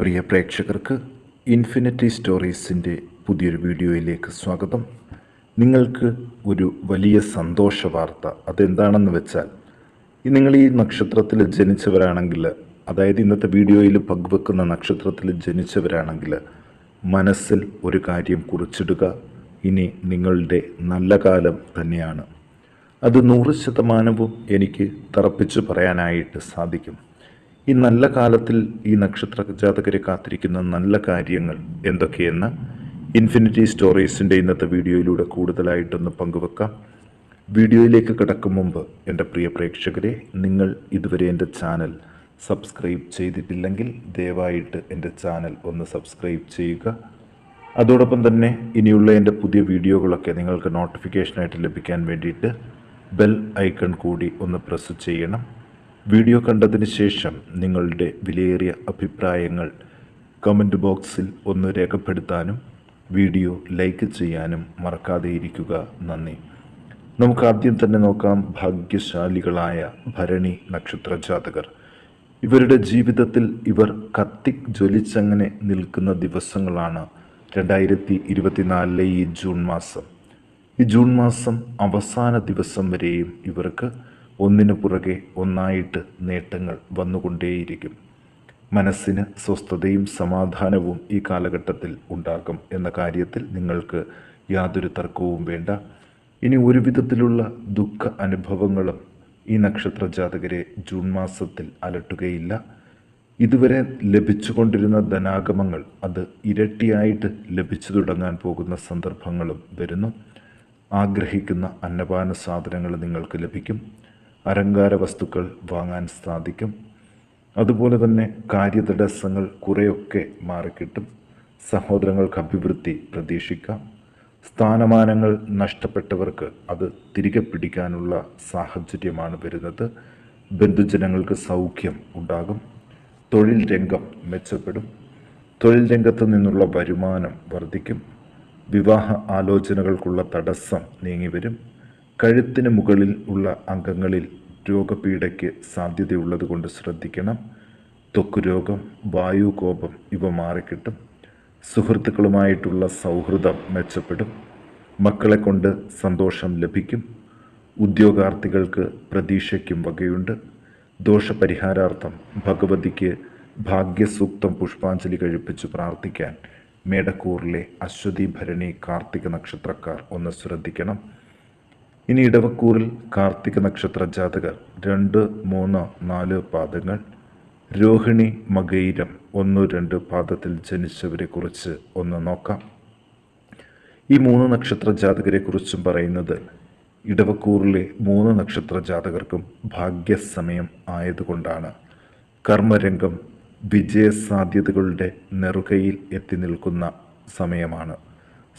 പ്രിയ പ്രേക്ഷകർക്ക് ഇൻഫിനിറ്റി സ്റ്റോറീസിന്റെ പുതിയൊരു വീഡിയോയിലേക്ക് സ്വാഗതം. നിങ്ങൾക്ക് ഒരു വലിയ സന്തോഷ വാർത്ത. അതെന്താണെന്ന് വെച്ചാൽ നിങ്ങൾ ഈ നക്ഷത്രത്തിൽ ജനിച്ചവരാണെങ്കിൽ അതായത് ഇന്നത്തെ വീഡിയോയിൽ പങ്കുവെക്കുന്ന നക്ഷത്രത്തിൽ ജനിച്ചവരാണെങ്കിൽ മനസ്സിൽ ഒരു കാര്യം കുറിച്ചിടുക. ഇനി നിങ്ങളുടെ നല്ല കാലം തന്നെയാണ്. അത് നൂറ് ശതമാനവും എനിക്ക് തറപ്പിച്ച് പറയാനായിട്ട് സാധിക്കും. ഈ നല്ല കാലത്തിൽ ഈ നക്ഷത്ര ജാതകരെ കാത്തിരിക്കുന്ന നല്ല കാര്യങ്ങൾ എന്തൊക്കെയെന്ന് ഇൻഫിനിറ്റി സ്റ്റോറീസിന്റെ ഇന്നത്തെ വീഡിയോയിലൂടെ കൂടുതലായിട്ടൊന്ന് പങ്കുവെക്കാം. വീഡിയോയിലേക്ക് കിടക്കും മുമ്പ് എന്റെ പ്രിയ പ്രേക്ഷകരെ നിങ്ങൾ ഇതുവരെ എന്റെ ചാനൽ സബ്സ്ക്രൈബ് ചെയ്തിട്ടില്ലെങ്കിൽ ദയവായിട്ട് എന്റെ ചാനൽ ഒന്ന് സബ്സ്ക്രൈബ് ചെയ്യുക. അതോടൊപ്പം തന്നെ ഇനിയുള്ള എന്റെ പുതിയ വീഡിയോകളൊക്കെ നിങ്ങൾക്ക് നോട്ടിഫിക്കേഷനായിട്ട് ലഭിക്കാൻ വേണ്ടിയിട്ട് ബെൽ ഐക്കൺ കൂടി ഒന്ന് പ്രസ് ചെയ്യണം. വീഡിയോ കണ്ടതിന് ശേഷം നിങ്ങളുടെ വിലയേറിയ അഭിപ്രായങ്ങൾ കമന്റ് ബോക്സിൽ ഒന്ന് രേഖപ്പെടുത്താനും വീഡിയോ ലൈക്ക് ചെയ്യാനും മറക്കാതെ ഇരിക്കുക നന്ദി. നമുക്ക് ആദ്യം തന്നെ നോക്കാം ഭാഗ്യശാലികളായ ഭരണി നക്ഷത്ര ജാതകർ. ഇവരുടെ ജീവിതത്തിൽ ഇവർ കത്തി ജ്വലിച്ചങ്ങനെ നിൽക്കുന്ന ദിവസങ്ങളാണ് രണ്ടായിരത്തി ഇരുപത്തിനാലിലെ ഈ ജൂൺ മാസം. ഈ ജൂൺ മാസം അവസാന ദിവസം വരെയും ഇവർക്ക് ഒന്നിനു പുറകെ ഒന്നായിട്ട് നേട്ടങ്ങൾ വന്നുകൊണ്ടേയിരിക്കും. മനസ്സിന് സ്വസ്ഥതയും സമാധാനവും ഈ കാലഘട്ടത്തിൽ ഉണ്ടാകും എന്ന കാര്യത്തിൽ നിങ്ങൾക്ക് യാതൊരു തർക്കവും വേണ്ട. ഇനി ഒരു വിധത്തിലുള്ള ദുഃഖ അനുഭവങ്ങളും ഈ നക്ഷത്ര ജാതകരെ ജൂൺ മാസത്തിൽ അലട്ടുകയില്ല. ഇതുവരെ ലഭിച്ചുകൊണ്ടിരുന്ന ധനാഗമങ്ങൾ അത് ഇരട്ടിയായിട്ട് ലഭിച്ചു തുടങ്ങാൻ പോകുന്ന സന്ദർഭങ്ങളും വരുന്നു. ആഗ്രഹിക്കുന്ന അന്നപാന സാധനങ്ങൾ നിങ്ങൾക്ക് ലഭിക്കും. അലങ്കാര വസ്തുക്കൾ വാങ്ങാൻ സാധിക്കും. അതുപോലെ തന്നെ കാര്യതടസ്സങ്ങൾ കുറേയൊക്കെ മാറിക്കിട്ടും. സഹോദരങ്ങൾക്ക് അഭിവൃദ്ധി പ്രതീക്ഷിക്കാം. സ്ഥാനമാനങ്ങൾ നഷ്ടപ്പെട്ടവർക്ക് അത് തിരികെ പിടിക്കാനുള്ള സാഹചര്യമാണ് വരുന്നത്. ബന്ധുജനങ്ങൾക്ക് സൗഖ്യം ഉണ്ടാകും. തൊഴിൽ രംഗം മെച്ചപ്പെടും. തൊഴിൽ രംഗത്ത് നിന്നുള്ള വരുമാനം വർദ്ധിക്കും. വിവാഹ ആലോചനകൾക്കുള്ള തടസ്സം നീങ്ങിവരും. കഴുത്തിന് മുകളിൽ ഉള്ള അംഗങ്ങളിൽ രോഗപീഠയ്ക്ക് സാധ്യതയുള്ളത് കൊണ്ട് ശ്രദ്ധിക്കണം. ത്വക്ക് രോഗം വായുകോപം ഇവ മാറിക്കിട്ടും. സുഹൃത്തുക്കളുമായിട്ടുള്ള സൗഹൃദം മെച്ചപ്പെടും. മക്കളെ കൊണ്ട് സന്തോഷം ലഭിക്കും. ഉദ്യോഗാർത്ഥികൾക്ക് പ്രതീക്ഷയ്ക്കും വകയുണ്ട്. ദോഷപരിഹാരാർത്ഥം ഭഗവതിക്ക് ഭാഗ്യസൂക്തം പുഷ്പാഞ്ജലി കഴിപ്പിച്ച് പ്രാർത്ഥിക്കാൻ മേടക്കൂറിലെ അശ്വതി ഭരണി കാർത്തിക നക്ഷത്രക്കാർ ഒന്ന് ശ്രദ്ധിക്കണം. ഇനി ഇടവക്കൂറിൽ കാർത്തിക നക്ഷത്ര ജാതകർ. രണ്ട് മൂന്ന് നാല് പാദങ്ങൾ. രോഹിണി മകൈരം. ഒന്ന് രണ്ട് പാദത്തിൽ ജനിച്ചവരെ കുറിച്ച് ഒന്ന് നോക്കാം. ഈ മൂന്ന് നക്ഷത്ര ജാതകരെ കുറിച്ചും പറയുന്നത് ഇടവക്കൂറിലെ മൂന്ന് നക്ഷത്ര ജാതകർക്കും ഭാഗ്യസമയം ആയതുകൊണ്ടാണ്. കർമ്മരംഗം വിജയസാധ്യതകളുടെ നെറുകയിൽ എത്തി നിൽക്കുന്ന സമയമാണ്.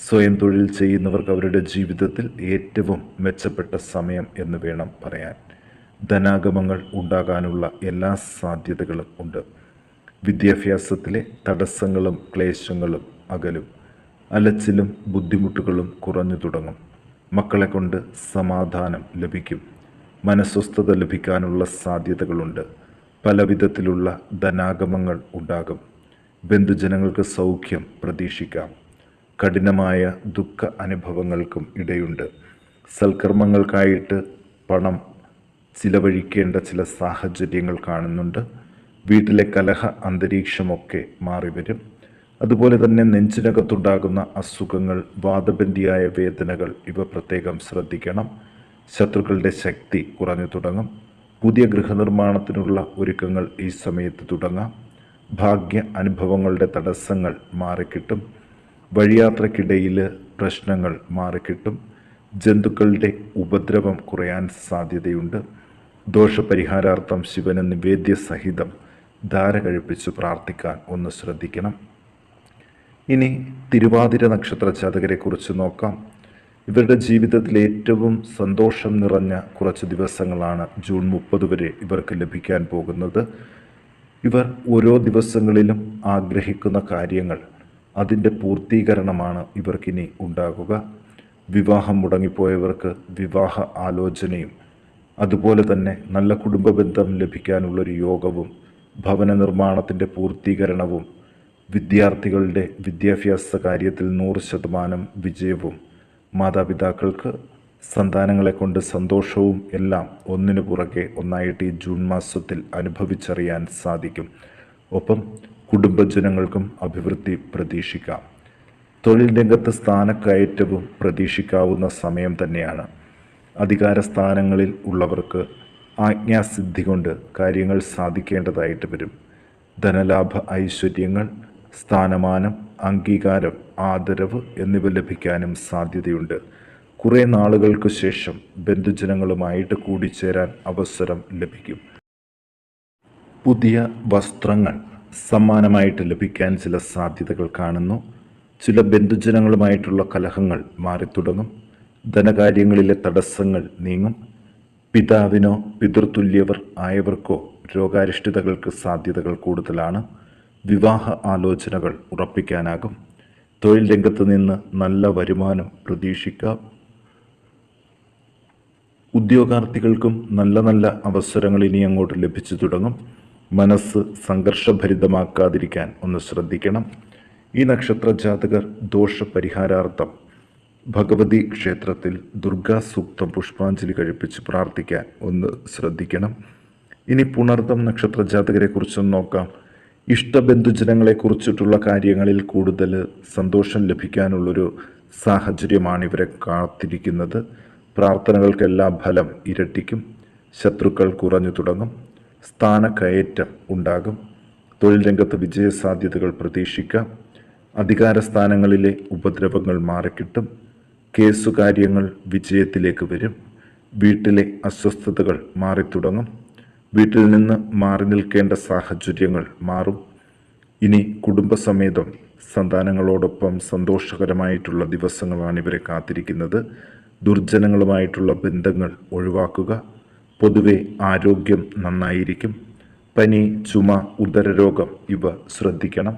സ്വയം തൊഴിൽ ചെയ്യുന്നവർക്ക് അവരുടെ ജീവിതത്തിൽ ഏറ്റവും മെച്ചപ്പെട്ട സമയം എന്ന് വേണം പറയാൻ. ധനാഗമങ്ങൾ ഉണ്ടാകാനുള്ള എല്ലാ സാധ്യതകളും ഉണ്ട്. വിദ്യാഭ്യാസത്തിലെ തടസ്സങ്ങളും ക്ലേശങ്ങളും അകലും അലച്ചിലും ബുദ്ധിമുട്ടുകളും കുറഞ്ഞു തുടങ്ങും. മക്കളെ കൊണ്ട് സമാധാനം ലഭിക്കും. മനസ്വസ്ഥത ലഭിക്കാനുള്ള സാധ്യതകളുണ്ട്. പല വിധത്തിലുള്ള ധനാഗമങ്ങൾ ഉണ്ടാകും. ബന്ധുജനങ്ങൾക്ക് സൗഖ്യം പ്രതീക്ഷിക്കാം. കഠിനമായ ദുഃഖ അനുഭവങ്ങൾക്കും ഇടയുണ്ട്. സൽക്കർമ്മങ്ങൾക്കായിട്ട് പണം ചിലവഴിക്കേണ്ട ചില സാഹചര്യങ്ങൾ കാണുന്നുണ്ട്. വീട്ടിലെ കലഹ അന്തരീക്ഷമൊക്കെ മാറിവരും. അതുപോലെ തന്നെ നെഞ്ചിനകത്തുണ്ടാകുന്ന അസുഖങ്ങൾ വാദബന്ധിയായ വേദനകൾ ഇവ പ്രത്യേകം ശ്രദ്ധിക്കണം. ശത്രുക്കളുടെ ശക്തി കുറഞ്ഞു തുടങ്ങും. പുതിയ ഗൃഹനിർമ്മാണത്തിനുള്ള ഒരുക്കങ്ങൾ ഈ സമയത്ത് തുടങ്ങാം. ഭാഗ്യ അനുഭവങ്ങളുടെ തടസ്സങ്ങൾ മാറിക്കിട്ടും. വഴിയാത്രക്കിടയിൽ പ്രശ്നങ്ങൾ മാറിക്കിട്ടും. ജന്തുക്കളുടെ ഉപദ്രവം കുറയാൻ സാധ്യതയുണ്ട്. ദോഷപരിഹാരാർത്ഥം ശിവന് നിവേദ്യ സഹിതം ധാര കഴിപ്പിച്ച് പ്രാർത്ഥിക്കാൻ ഒന്ന് ശ്രദ്ധിക്കണം. ഇനി തിരുവാതിര നക്ഷത്ര ജാതകരെക്കുറിച്ച് നോക്കാം. ഇവരുടെ ജീവിതത്തിൽ ഏറ്റവും സന്തോഷം നിറഞ്ഞ കുറച്ച് ദിവസങ്ങളാണ് ജൂൺ മുപ്പത് വരെ ഇവർക്ക് ലഭിക്കാൻ പോകുന്നത്. ഇവർ ഓരോ ദിവസങ്ങളിലും ആഗ്രഹിക്കുന്ന കാര്യങ്ങൾ അതിന്റെ പൂർത്തീകരണമാണ് ഇവർക്കിനി ഉണ്ടാകുക. വിവാഹം മുടങ്ങിപ്പോയവർക്ക് വിവാഹ ആലോചനയും അതുപോലെ തന്നെ നല്ല കുടുംബ ബന്ധം ലഭിക്കാനുള്ളൊരു യോഗവും ഭവന നിർമ്മാണത്തിന്റെ പൂർത്തീകരണവും വിദ്യാർത്ഥികളുടെ വിദ്യാഭ്യാസ കാര്യത്തിൽ നൂറ് ശതമാനം വിജയവും മാതാപിതാക്കൾക്ക് സന്താനങ്ങളെ കൊണ്ട് സന്തോഷവും എല്ലാം ഒന്നിനു പുറകെ ഒന്നായിട്ട് ഈ ജൂൺ മാസത്തിൽ അനുഭവിച്ചറിയാൻ സാധിക്കും. ഒപ്പം കുടുംബജനങ്ങൾക്കും അഭിവൃദ്ധി പ്രതീക്ഷിക്കാം. തൊഴിൽ രംഗത്ത് സ്ഥാനക്കയറ്റവും പ്രതീക്ഷിക്കാവുന്ന സമയം തന്നെയാണ്. അധികാര സ്ഥാനങ്ങളിൽ ഉള്ളവർക്ക് ആജ്ഞാസിദ്ധി കൊണ്ട് കാര്യങ്ങൾ സാധിക്കേണ്ടതായിട്ട് വരും. ധനലാഭ ഐശ്വര്യങ്ങൾ സ്ഥാനമാനം അംഗീകാരം ആദരവ് എന്നിവ ലഭിക്കാനും സാധ്യതയുണ്ട്. കുറേ നാളുകൾക്ക് ശേഷം ബന്ധുജനങ്ങളുമായിട്ട് കൂടിച്ചേരാൻ അവസരം ലഭിക്കും. പുതിയ വസ്ത്രങ്ങൾ സമ്മാനമായിട്ട് ലഭിക്കാൻ ചില സാധ്യതകൾ കാണുന്നു. ചില ബന്ധുജനങ്ങളുമായിട്ടുള്ള കലഹങ്ങൾ മാറിത്തുടങ്ങും ധനകാര്യങ്ങളിലെ തടസ്സങ്ങൾ നീങ്ങും. പിതാവിനോ പിതൃതുല്യവർ ആയവർക്കോ രോഗാരിഷ്ടതകൾക്ക് സാധ്യതകൾ കൂടുതലാണ്. വിവാഹ ആലോചനകൾ ഉറപ്പിക്കാനാകും. തൊഴിൽ രംഗത്ത് നിന്ന് നല്ല വരുമാനം പ്രതീക്ഷിക്കാം. ഉദ്യോഗാർത്ഥികൾക്കും നല്ല നല്ല അവസരങ്ങൾ ഇനി അങ്ങോട്ട് ലഭിച്ചു തുടങ്ങും. മനസ്സ് സംഘർഷഭരിതമാക്കാതിരിക്കാൻ ഒന്ന് ശ്രദ്ധിക്കണം. ഈ നക്ഷത്ര ജാതകർ ദോഷപരിഹാരാർത്ഥം ഭഗവതി ക്ഷേത്രത്തിൽ ദുർഗാ സൂക്തം പുഷ്പാഞ്ജലി കഴിപ്പിച്ച് പ്രാർത്ഥിക്കാൻ ഒന്ന് ശ്രദ്ധിക്കണം. ഇനി പുണർദം നക്ഷത്ര ജാതകരെക്കുറിച്ചൊന്ന് നോക്കാം. ഇഷ്ടബന്ധുജനങ്ങളെക്കുറിച്ചിട്ടുള്ള കാര്യങ്ങളിൽ കൂടുതൽ സന്തോഷം ലഭിക്കാനുള്ളൊരു സാഹചര്യമാണ് ഇവരെ കാത്തിരിക്കുന്നത്. പ്രാർത്ഥനകൾക്കെല്ലാം ഫലം ഇരട്ടിക്കും. ശത്രുക്കൾ കുറഞ്ഞു തുടങ്ങും. സ്ഥാനക്കയറ്റം ഉണ്ടാകും. തൊഴിൽ രംഗത്ത് വിജയസാധ്യതകൾ പ്രതീക്ഷിക്കാം. അധികാര സ്ഥാനങ്ങളിലെ ഉപദ്രവങ്ങൾ മാറിക്കിട്ടും. കേസുകാര്യങ്ങൾ വിജയത്തിലേക്ക് വരും. വീട്ടിലെ അസ്വസ്ഥതകൾ മാറിത്തുടങ്ങും. വീട്ടിൽ നിന്ന് മാറി നിൽക്കേണ്ട സാഹചര്യങ്ങൾ മാറും. ഇനി കുടുംബസമേതം സന്താനങ്ങളോടൊപ്പം സന്തോഷകരമായിട്ടുള്ള ദിവസങ്ങളാണ് ഇവരെ കാത്തിരിക്കുന്നത്. ദുർജനങ്ങളുമായിട്ടുള്ള ബന്ധങ്ങൾ ഒഴിവാക്കുക. പൊതുവെ ആരോഗ്യം നന്നായിരിക്കും. പനി ചുമ ഉദരരോഗം ഇവ ശ്രദ്ധിക്കണം.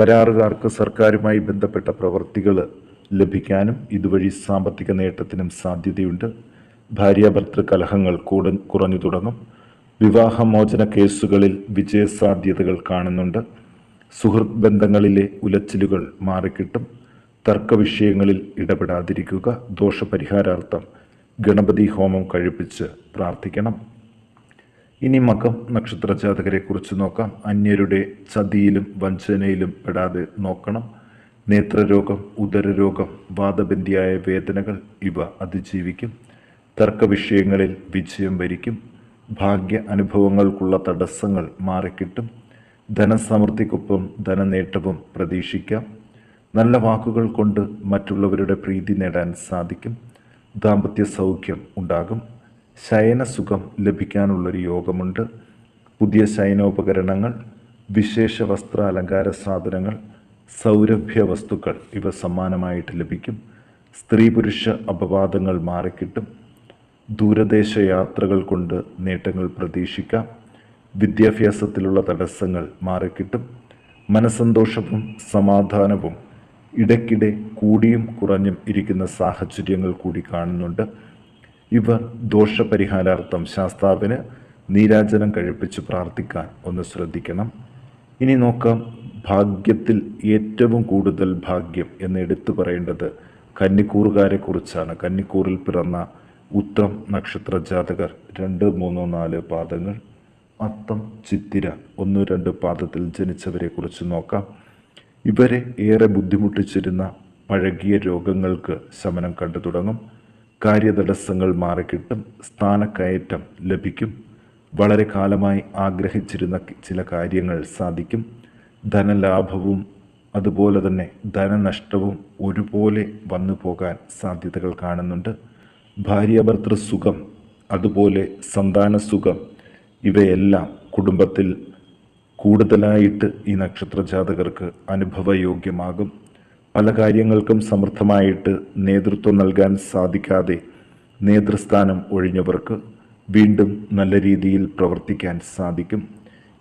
കരാറുകാർക്ക് സർക്കാരുമായി ബന്ധപ്പെട്ട പ്രവൃത്തികൾ ലഭിക്കാനും ഇതുവഴി സാമ്പത്തിക നേട്ടത്തിനും സാധ്യതയുണ്ട്. ഭാര്യാഭർത്തൃ കലഹങ്ങൾ കൂട കുറഞ്ഞു തുടങ്ങും. വിവാഹമോചന കേസുകളിൽ വിജയസാധ്യതകൾ കാണുന്നുണ്ട്. സുഹൃത്ത് ബന്ധങ്ങളിലെ ഉലച്ചിലുകൾ മാറിക്കിട്ടും. തർക്ക വിഷയങ്ങളിൽ ഇടപെടാതിരിക്കുക ദോഷപരിഹാരാർത്ഥം ഗണപതി ഹോമം കഴിപ്പിച്ച് പ്രാർത്ഥിക്കണം. ഇനി മകം നക്ഷത്ര ജാതകരെ കുറിച്ച് നോക്കാം. അന്യരുടെ ചതിയിലും വഞ്ചനയിലും പെടാതെ നോക്കണം. നേത്രരോഗം ഉദരരോഗം വാദബന്ധിയായ വേദനകൾ ഇവ അതിജീവിക്കും. തർക്ക വിഷയങ്ങളിൽ വിജയം വരിക്കും. ഭാഗ്യ അനുഭവങ്ങൾക്കുള്ള തടസ്സങ്ങൾ മാറിക്കിട്ടും. ധനസമൃദ്ധിക്കൊപ്പം ധനനേട്ടവും പ്രതീക്ഷിക്കാം. നല്ല വാക്കുകൾ കൊണ്ട് മറ്റുള്ളവരുടെ പ്രീതി നേടാൻ സാധിക്കും. ദാമ്പത്യ സൗഖ്യം ഉണ്ടാകും. ശയനസുഖം ലഭിക്കാനുള്ളൊരു യോഗമുണ്ട്. പുതിയ ശയനോപകരണങ്ങൾ വിശേഷ വസ്ത്ര അലങ്കാര സാധനങ്ങൾ സൗരഭ്യ വസ്തുക്കൾ ഇവ സമ്മാനമായിട്ട് ലഭിക്കും. സ്ത്രീ പുരുഷ അപവാദങ്ങൾ മാറിക്കിട്ടും. ദൂരദേശ യാത്രകൾ കൊണ്ട് നേട്ടങ്ങൾ പ്രതീക്ഷിക്കാം. വിദ്യാഭ്യാസത്തിലുള്ള തടസ്സങ്ങൾ മാറിക്കിട്ടും. മനസ്സന്തോഷവും സമാധാനവും ഇടയ്ക്കിടെ കൂടിയും കുറഞ്ഞും ഇരിക്കുന്ന സാഹചര്യങ്ങൾ കൂടി കാണുന്നുണ്ട്. ഇവർ ദോഷപരിഹാരാർത്ഥം ശാസ്താവിന് നീരാജനം കഴിപ്പിച്ച് പ്രാർത്ഥിക്കാൻ ഒന്ന് ശ്രദ്ധിക്കണം. ഇനി നോക്കാം ഭാഗ്യത്തിൽ ഏറ്റവും കൂടുതൽ ഭാഗ്യം എന്ന് എടുത്തു പറയേണ്ടത് കന്നിക്കൂറുകാരെ കുറിച്ചാണ്. കന്നിക്കൂറിൽ പിറന്ന ഉത്രം നക്ഷത്ര ജാതകർ രണ്ട് മൂന്നോ നാല് പാദങ്ങൾ. അത്തം ചിത്തിര ഒന്ന് രണ്ട് പാദത്തിൽ ജനിച്ചവരെക്കുറിച്ച് നോക്കാം. ഇവരെ ഏറെ ബുദ്ധിമുട്ടിച്ചിരുന്ന പഴകിയ രോഗങ്ങൾക്ക് ശമനം കണ്ടു തുടങ്ങും. കാര്യതടസ്സങ്ങൾ മാറിക്കിട്ടും സ്ഥാനക്കയറ്റം ലഭിക്കും. വളരെ കാലമായി ആഗ്രഹിച്ചിരുന്ന ചില കാര്യങ്ങൾ സാധിക്കും. ധനലാഭവും അതുപോലെ തന്നെ ധനനഷ്ടവും ഒരുപോലെ വന്നു പോകാൻ സാധ്യതകൾ കാണുന്നുണ്ട്. ഭാര്യാഭർത്തൃ സുഖം അതുപോലെ സന്താന സുഖം ഇവയെല്ലാം കുടുംബത്തിൽ കൂടുതലായിട്ട് ഈ നക്ഷത്ര ജാതകർക്ക് അനുഭവയോഗ്യമാകും. പല കാര്യങ്ങൾക്കും സമർത്ഥമായിട്ട് നേതൃത്വം നൽകാൻ സാധിക്കാതെ നേതൃസ്ഥാനം ഒഴിഞ്ഞവർക്ക് വീണ്ടും നല്ല രീതിയിൽ പ്രവർത്തിക്കാൻ സാധിക്കും.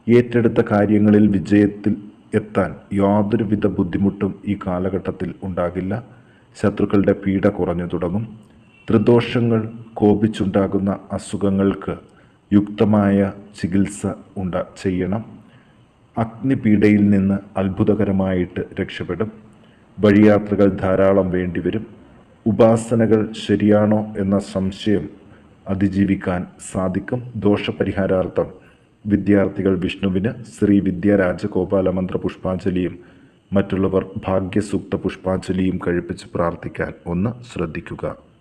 ഏറ്റെടുത്ത കാര്യങ്ങളിൽ വിജയത്തിൽ എത്താൻ യാതൊരുവിധ ബുദ്ധിമുട്ടും ഈ കാലഘട്ടത്തിൽ ഉണ്ടാകില്ല. ശത്രുക്കളുടെ പീഡ കുറഞ്ഞു തുടങ്ങും. ത്രിദോഷങ്ങൾ കോപിച്ചുണ്ടാകുന്ന അസുഖങ്ങൾക്ക് യുക്തമായ ചികിത്സ ഉണ്ട ചെയ്യണം. അഗ്നിപീഡയിൽ നിന്ന് അത്ഭുതകരമായിട്ട് രക്ഷപ്പെടും. വഴിയാത്രകൾ ധാരാളം വേണ്ടിവരും. ഉപാസനകൾ ശരിയാണോ എന്ന സംശയം അതിജീവിക്കാൻ സാധിക്കും. ദോഷപരിഹാരാർത്ഥം വിദ്യാർത്ഥികൾ വിഷ്ണുവിന് ശ്രീ വിദ്യാരാജഗോപാല മന്ത്ര പുഷ്പാഞ്ജലിയും മറ്റുള്ളവർ ഭാഗ്യസൂക്ത പുഷ്പാഞ്ജലിയും കഴിപ്പിച്ച് പ്രാർത്ഥിക്കാൻ ഒന്ന് ശ്രദ്ധിക്കുക.